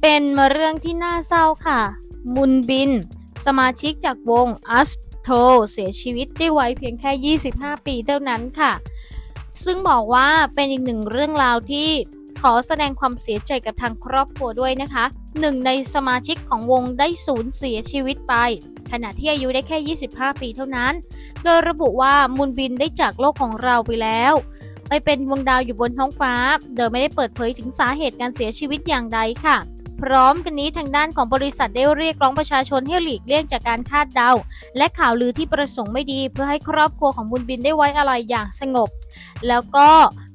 เป็นเรื่องที่น่าเศร้าค่ะ มุนบิน สมาชิกจากวงอัสโทเสียชีวิตด้วยวัยเพียงแค่ 25 ปีเท่านั้นค่ะ ซึ่งบอกว่าเป็นอีกหนึ่งเรื่องราวที่ขอแสดงความเสียใจกับทางครอบครัวด้วยนะคะ หนึ่งในสมาชิกของวงได้สูญเสียชีวิตไป ขณะที่อายุได้แค่ 25 ปีเท่านั้น โดยระบุว่ามุนบินได้จากโลกของเราไปแล้ว ไปเป็นดวงดาวอยู่บนท้องฟ้า โดยไม่ได้เปิดเผยถึงสาเหตุการเสียชีวิตอย่างใดค่ะ พร้อมกันนี้ทางด้านของบริษัทได้เรียกร้องประชาชนให้หลีกเลี่ยงจากการคาดเดา และข่าวลือที่ประสงค์ไม่ดี เพื่อให้ครอบครัวของบุญบินได้ไว้อะไรอย่างสงบ แล้วก็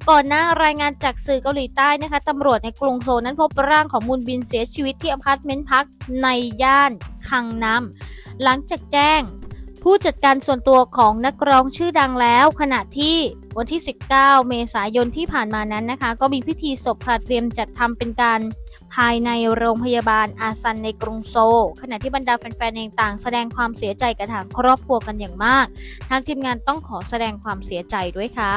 ก่อนหน้ารายงานจากสื่อเกาหลีใต้นะคะตำรวจในกรุงโซนั้นพบร่างของมุนบินเสียชีวิตที่อพาร์ตเมนต์พักในย่านคังน้ำหลังจากแจ้ง ผู้จัดการส่วนตัวของนักร้องชื่อดังแล้ว ขณะที่วันที่ 19 เมษายนที่ผ่านมานั้นนะคะ ก็มีพิธีศพค่ะเตรียมจัดทำเป็นการภายในโรงพยาบาลอาซันในกรุงโซลขณะที่บรรดาแฟนๆเองต่างแสดงความเสียใจกับทางครอบครัวกันอย่างมาก ทางทีมงานต้องขอแสดงความเสียใจด้วยค่ะ